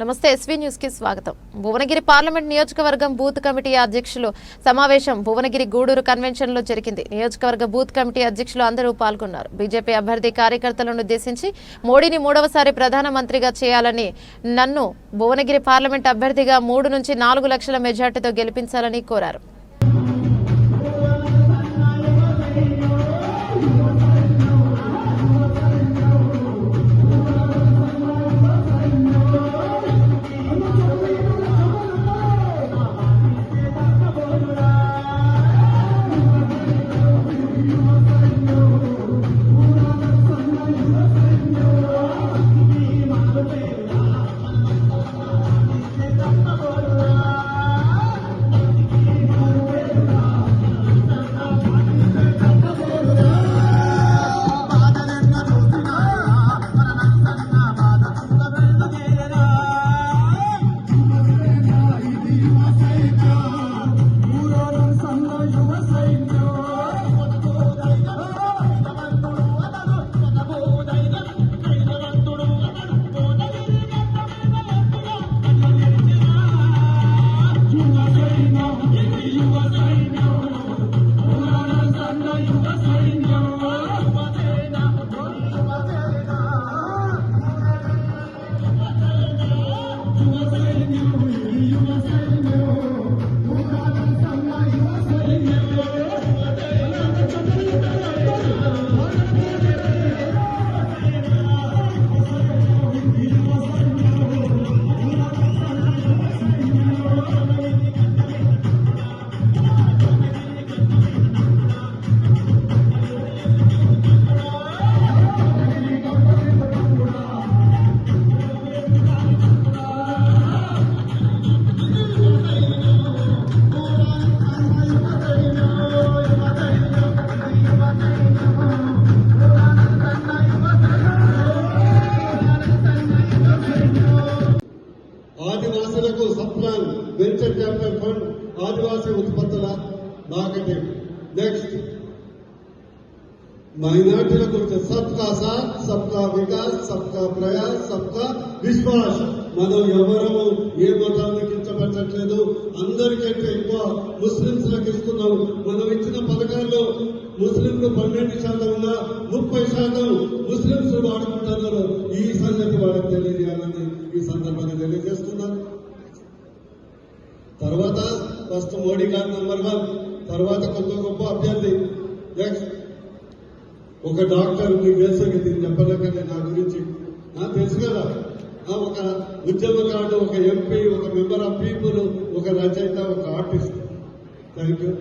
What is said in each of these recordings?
నమస్తే ఎస్వీ న్యూస్కి స్వాగతం. భువనగిరి పార్లమెంట్ నియోజకవర్గం బూత్ కమిటీ అధ్యక్షులు సమావేశం భువనగిరి గూడూరు కన్వెన్షన్లో జరిగింది. నియోజకవర్గ బూత్ కమిటీ అధ్యక్షులు అందరూ పాల్గొన్నారు. బీజేపీ అభ్యర్థి కార్యకర్తలను ఉద్దేశించి మోడీని మూడవసారి ప్రధానమంత్రిగా చేయాలని నన్ను భువనగిరి పార్లమెంట్ అభ్యర్థిగా మూడు నుంచి నాలుగు లక్షల మెజార్టీతో గెలిపించాలని కోరారు. వెంచర్ ఫండ్ ఆదివాసీ ఉత్పత్తుల మార్కెటింగ్ నెక్స్ట్ మైనార్టీల గురించి సబ్కా సాత్ సబ్కా వికాస్ సబ్కా ప్రయాస్ సబ్కా విశ్వాస్ మనం ఎవరము ఏ మతాన్ని కించపరచట్లేదు? అందరికంటే ఎక్కువ ముస్లింస్లకు ఇస్తున్నాం. మనం ఇచ్చిన పథకాల్లో ముస్లింలు పన్నెండు శాతం ఉన్నా ముప్పై శాతం తర్వాత ఫస్ట్ మోడీ గారు నెంబర్ వన్ తర్వాత కొంత గొప్ప అభ్యర్థి. నెక్స్ట్ ఒక డాక్టర్ మీకు తెలుసు ఇది చెప్పలేకండి నా గురించి. నాకు తెలుసు కదా ఆ, ఒక ఉద్యమకారుడు ఒక ఎంపీ ఒక మెంబర్ ఆఫ్ పీపుల్ ఒక రచయిత ఒక artist. Thank you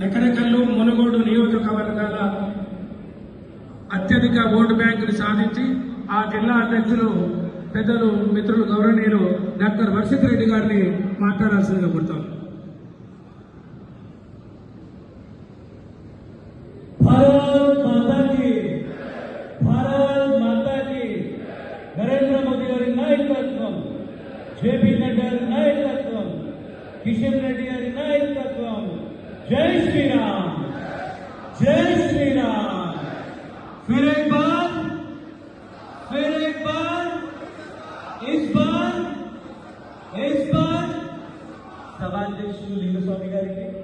Nakrekal Munugode నియోజకవర్గాల అత్యధిక ఓటు బ్యాంకును సాధించి ఆ జిల్లా అధ్యక్షులు పెద్దలు మిత్రులు గౌరవనీయులు డాక్టర్ వర్షిత్ రెడ్డి గారిని మాట్లాడాల్సిందిగా కోరుతాం. నరేంద్ర మోదీ గారి నాయకత్వం జేపీ నడ్డా గారి నాయకత్వం కిషన్ రెడ్డి గారి నాయకత్వం. జై శ్రీరామ్ జై శ్రీరామ్. ఫిరేబాద్ इस बार सभाध्यक्ष लिंग स्वामी गारे